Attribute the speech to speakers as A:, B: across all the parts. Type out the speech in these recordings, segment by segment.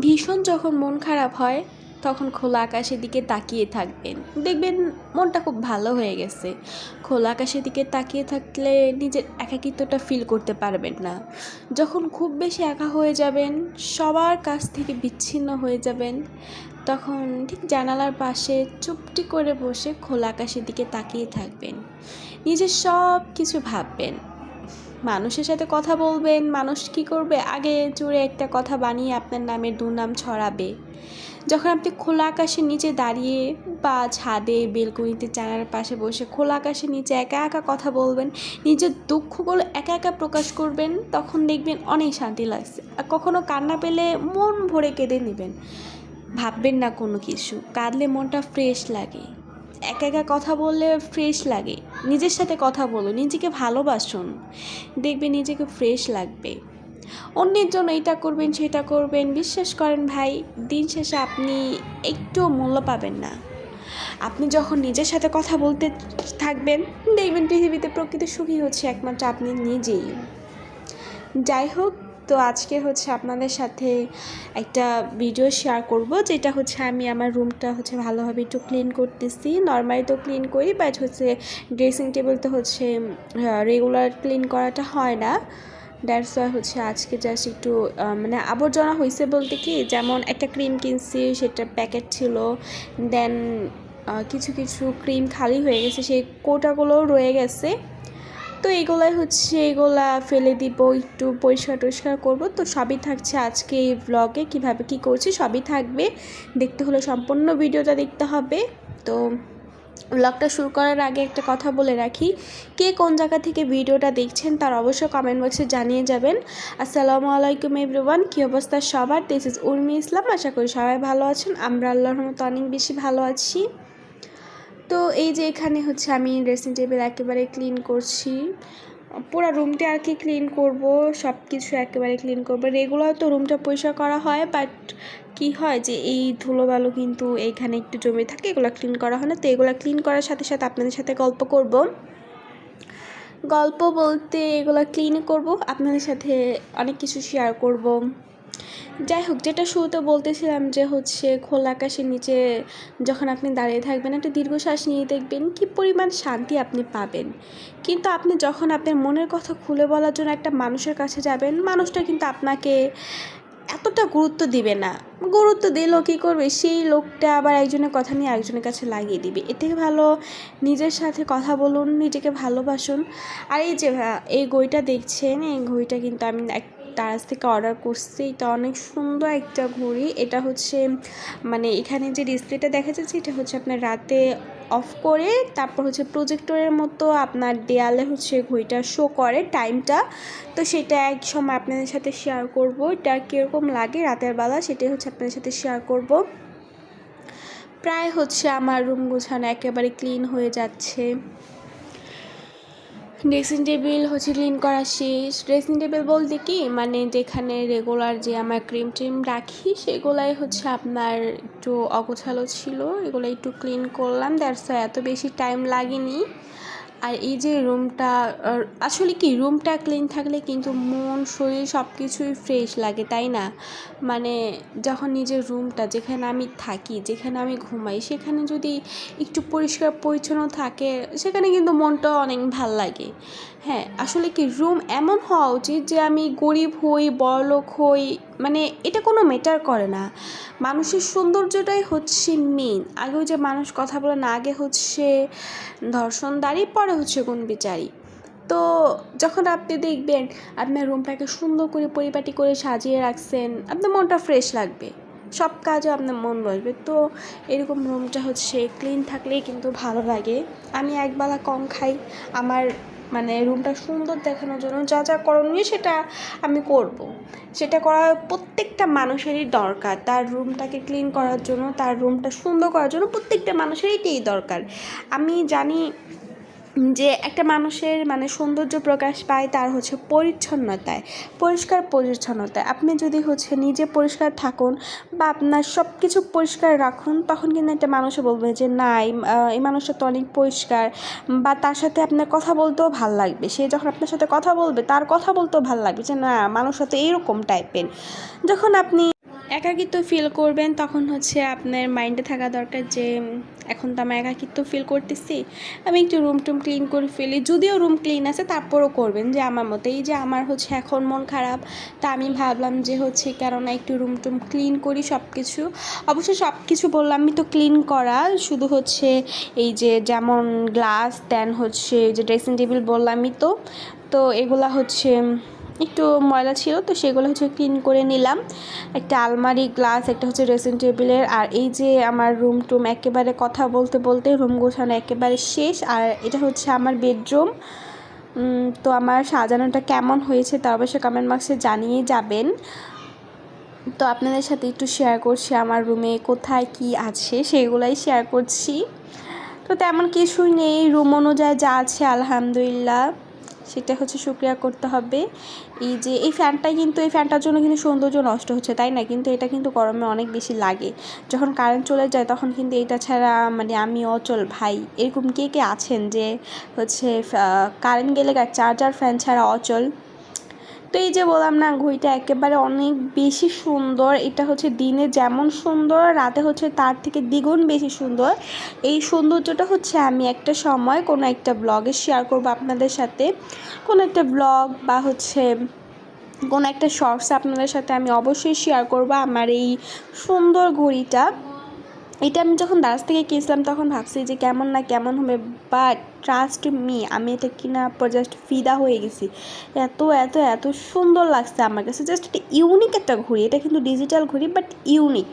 A: ভীষণ যখন মন খারাপ হয়, তখন খোলা আকাশের দিকে তাকিয়ে থাকবেন। দেখবেন মনটা খুব ভালো হয়ে গেছে। খোলা আকাশের দিকে তাকিয়ে থাকলে নিজের একাকিত্বটা ফিল করতে পারবেন না। যখন খুব বেশি একা হয়ে যাবেন, সবার কাছ থেকে বিচ্ছিন্ন হয়ে যাবেন, তখন ঠিক জানালার পাশে চুপটি করে বসে খোলা আকাশের দিকে তাকিয়ে থাকবেন। নিজের সব কিছু ভাববেন। মানুষের সাথে কথা বলবেন, মানুষ কি করবে? আগে জুড়ে একটা কথা বানিয়ে আপনার নামে দুর্নাম ছড়াবে। যখন আপনি খোলা আকাশের নিচে দাঁড়িয়ে বা ছাদে বেলকুনিতে জানালার পাশে বসে খোলা আকাশের নিচে একা একা কথা বলবেন নিজের দুঃখগুলো একা একা প্রকাশ করবেন, তখন দেখবেন অনেক শান্তি লাগছে। আর কখনো কান্না পেলে মন ভরে কেঁদে নেবেন। ভাববেন না কোনো কিছু। কাঁদলে মনটা ফ্রেশ লাগে। একা একা কথা বললে ফ্রেশ লাগে। নিজের সাথে কথা বলো, নিজেকে ভালোবাসুন। দেখবে নিজেকে ফ্রেশ লাগবে। অন্যের জন্য এটা করবেন, সেটা করবেন, বিশ্বাস করেন ভাই, দিন শেষে আপনি একটু মূল্য পাবেন না। আপনি যখন নিজের সাথে কথা বলতে থাকবেন, দেখবেন পৃথিবীতে প্রকৃতি সুখী হচ্ছে একমাত্র আপনি নিজেই। যাই হোক তো আজকে হচ্ছে আপনাদের সাথে একটা ভিডিও শেয়ার করব, যেটা হচ্ছে আমি আমার রুমটা হচ্ছে ভালোভাবে একটু ক্লিন করতেছি। নর্মালি তো ক্লিন করি বাট হচ্ছে ড্রেসিং টেবিল তো হচ্ছে রেগুলার ক্লিন করাটা হয় না। দ্যাটস ওয়াই হচ্ছে আজকে জাস্ট একটু মানে আবর্জনা হয়েছে বলতে কি, যেমন একটা ক্রিম কিনছি সেটার প্যাকেট ছিল দেন কিছু কিছু ক্রিম খালি হয়ে গেছে, সেই কোটাগুলোও রয়ে গেছে। তো এগুলাই হচ্ছে, এগুলা ফেলে দিব, একটু পরিষ্কার টরিষ্কার করব। তো সবই থাকছে আজকে এই ব্লগে কীভাবে কী করছি সবই থাকবে। দেখতে হলে সম্পূর্ণ ভিডিওটা দেখতে হবে। তো ব্লগটা শুরু করার আগে একটা কথা বলে রাখি, কে কোন জায়গা থেকে ভিডিওটা দেখছেন তার অবশ্যই কমেন্ট বক্সে জানিয়ে যাবেন। আসসালামু আলাইকুম এভরিওয়ান কী অবস্থা সবার? দিস ইজ উর্মি ইসলাম আশা করি সবাই ভালো আছেন। আমরা আল্লাহর মতো অনেক বেশি ভালো আছি। তো এই যে এখানে হচ্ছে আমি ড্রেসিং টেবিল একেবারে ক্লিন করছি। পুরো রুমটা আর কি ক্লিন করব সব কিছু একেবারে ক্লিন করব। রেগুলার তো রুমটা পরিষ্কার করা হয় বাট কি হয় যে এই ধুলোবালু কিন্তু এইখানে একটু জমে থাকে, এগুলো ক্লিন করা হয় না। তো এগুলো ক্লিন করার সাথে সাথে আপনাদের সাথে গল্প করব। গল্প বলতে এগুলো ক্লিন করব, আপনাদের সাথে অনেক কিছু শেয়ার করব। যাই হোক যেটা শুরুতে বলতেছিলাম যে হচ্ছে খোলা আকাশের নিচে যখন আপনি দাঁড়িয়ে থাকবেন, একটা দীর্ঘশ্বাস নিয়ে দেখবেন কি পরিমাণ শান্তি আপনি পাবেন। কিন্তু আপনি যখন আপনার মনের কথা খুলে বলার জন্য একটা মানুষের কাছে যাবেন, মানুষটা কিন্তু আপনাকে এতটা গুরুত্ব দিবে না। গুরুত্ব দিলেও কী করবে? সেই লোকটা আবার একজনের কথা নিয়ে একজনের কাছে লাগিয়ে দিবে। এর থেকে ভালো নিজের সাথে কথা বলুন, নিজেকে ভালোবাসুন। আর এই যে এই গইটা দেখছেন, এই ঘড়িটা কিন্তু আমি এক তারাজ থেকে অর্ডার করছি, এটা অনেক সুন্দর একটা ঘড়ি। এটা হচ্ছে মানে এখানে যে ডিসপ্লেটা দেখা যাচ্ছে, এটা হচ্ছে আপনার রাতে অফ করে, তারপর হচ্ছে প্রজেক্টরের মতো আপনার দেয়ালে হচ্ছে ঘড়িটা শো করে টাইমটা তো সেটা এক সময় আপনাদের সাথে শেয়ার করব, এটা কীরকম লাগে রাতের বেলা, সেটাই হচ্ছে আপনাদের সাথে শেয়ার করব। প্রায় হচ্ছে আমার রুম গোছানো একেবারে ক্লিন হয়ে যাচ্ছে। ড্রেসিং টেবিল হচ্ছে ক্লিন করা শেষ। ড্রেসিং টেবিল বলতে কি? মানে যেখানে রেগুলার যে আমার ক্রিম ট্রিম রাখি, সেগুলাই হচ্ছে আপনার একটু অগোছালো ছিল এগুলো একটু ক্লিন করলাম দ্যাটস এত বেশি টাইম লাগেনি। আর এই যে রুমটা আসলে কি, রুমটা ক্লিন থাকলে কিন্তু মন, শরীর সব কিছুই ফ্রেশ লাগে, তাই না? মানে যখন নিজের রুমটা যেখানে আমি থাকি, যেখানে আমি ঘুমাই, সেখানে যদি একটু পরিষ্কার পরিচ্ছন্ন থাকে, সেখানে কিন্তু মনটা অনেক ভালো লাগে। হ্যাঁ আসলে কি, রুম এমন হওয়া উচিত যে আমি গরিব হই, বড়লোক হই মানে এটা কোনো ম্যাটার করে না। মানুষের সৌন্দর্যটাই হচ্ছে মেন আগে যে মানুষ কথা বলে না, আগে হচ্ছে ধর্ষণদারি, পরে হচ্ছে কোন বিচারি তো যখন আপনি দেখবেন আপনার রুমটাকে সুন্দর করে পরিপাটি করে সাজিয়ে রাখছেন, আপনার মনটা ফ্রেশ লাগবে। সব কাজে আপনার মন বসবে। তো এরকম রুমটা হচ্ছে ক্লিন থাকলেই কিন্তু ভালো লাগে। আমি একবেলা কম খাই, আমার মানে রুমটা সুন্দর দেখানোর জন্য যা যা করণীয় সেটা আমি করব। সেটা করা প্রত্যেকটা মানুষেরই দরকার তার রুমটাকে ক্লিন করার জন্য, তার রুমটা সুন্দর করার জন্য প্রত্যেকটা মানুষেরই এটাই দরকার আমি জানি যে একটা মানুষের মানে সৌন্দর্য প্রকাশ পায় তার হচ্ছে পরিচ্ছন্নতায়, পরিষ্কার পরিচ্ছন্নতায়। আপনি যদি হচ্ছে নিজে পরিষ্কার থাকুন বা আপনার সব কিছু পরিষ্কার রাখুন, তখন কিন্তু একটা মানুষও বলবে যে, না, এই মানুষটা তো অনেক পরিষ্কার। বা তার সাথে আপনার কথা বলতেও ভালো লাগবে। সে যখন আপনার সাথে কথা বলবে, তার কথা বলতেও ভালো লাগবে যে, না মানুষটা তো এইরকম টাইপের যখন আপনি একাকিত্ব ফিল করবেন, তখন হচ্ছে আপনার মাইন্ডে থাকা দরকার যে এখন তো আমার একাকিত্ব ফিল করতেছি। আমি একটু রুম টুম ক্লিন করে ফেলি। যদিও রুম ক্লিন আছে, তারপরও করবেন। যে আমার মতো এই যে আমার হচ্ছে এখন মন খারাপ, তা আমি ভাবলাম যে হচ্ছে কেননা একটু রুম টুম ক্লিন করি সব কিছু অবশ্য সব কিছু বললাম, আমি তো ক্লিন করা। শুধু হচ্ছে এই যে যেমন গ্লাস দেন হচ্ছে যে ড্রেসিং টেবিল বললামই তো। তো এগুলা হচ্ছে একটু ময়লা ছিল, তো সেগুলো হচ্ছে ক্লিন করে নিলাম। একটা আলমারি গ্লাস একটা হচ্ছে ড্রেসিং টেবিলের আর এই যে আমার রুম টুম একেবারে কথা বলতে বলতে রুম গোছানো একেবারে শেষ। আর এটা হচ্ছে আমার বেডরুম তো আমার সাজানোটা কেমন হয়েছে তা অবশ্যই কমেন্ট বক্সে জানিয়ে যাবেন। তো আপনাদের সাথে একটু শেয়ার করছি আমার রুমে কোথায় কি আছে, সেগুলাই শেয়ার করছি। তো তেমন কিছুই নেই রুম অনুযায়ী যা আছে, আলহামদুলিল্লাহ। সেটা হচ্ছে সুক্রিয়া করতে হবে। এই যে, এই ফ্যানটাই কিন্তু, এই ফ্যানটার জন্য কিন্তু সৌন্দর্য নষ্ট হচ্ছে, তাই না? কিন্তু এটা কিন্তু গরমে অনেক বেশি লাগে। যখন কারেন্ট চলে যায়, তখন কিন্তু এটা ছাড়া মানে আমি অচল ভাই। এরকম কে কে আছেন যে হচ্ছে কারেন্ট গেলে চার্জার ফ্যান ছাড়া অচল? তো এই যে বললাম না ঘড়িটা একেবারে অনেক বেশি সুন্দর, এটা হচ্ছে দিনে যেমন সুন্দর, রাতে হচ্ছে তার থেকে দ্বিগুণ বেশি সুন্দর। এই সৌন্দর্যটা হচ্ছে আমি একটা সময় কোনো একটা ব্লগে শেয়ার করব আপনাদের সাথে। কোনো একটা ব্লগ বা হচ্ছে কোনো একটা শর্টস আপনাদের সাথে আমি অবশ্যই শেয়ার করব আমার এই সুন্দর ঘড়িটা। এটা আমি যখন দারাজ থেকে কিনছিলাম তখন ভাবছি যে কেমন না কেমন হবে বাট ট্রাস্ট মি আমি এটা কিনা পর জাস্ট ফিদা হয়ে গেছি। এত এত এত সুন্দর লাগছে আমার কাছে। জাস্ট একটা ইউনিক একটা ঘড়ি। এটা কিন্তু ডিজিটাল ঘড়ি বাট ইউনিক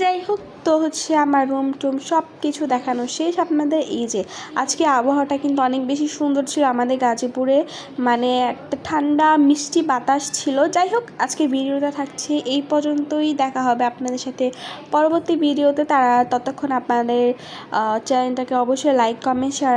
A: যাই হোক, তো হচ্ছে আমার রুম টুম সব কিছু দেখানো শেষ। আপনাদের এই যে, আজকে আবহাওয়াটা কিন্তু অনেক বেশি সুন্দর ছিল আমাদের গাজীপুরে। মানে একটা ঠান্ডা, মিষ্টি বাতাস ছিল। যাই হোক, আজকে ভিডিওটা থাকছে এই পর্যন্তই। দেখা হবে আপনাদের সাথে পরবর্তী ভিডিওতে। তারা ততক্ষণ আপনাদের চ্যানেলটাকে অবশ্যই লাইক কমেন্ট শেয়ার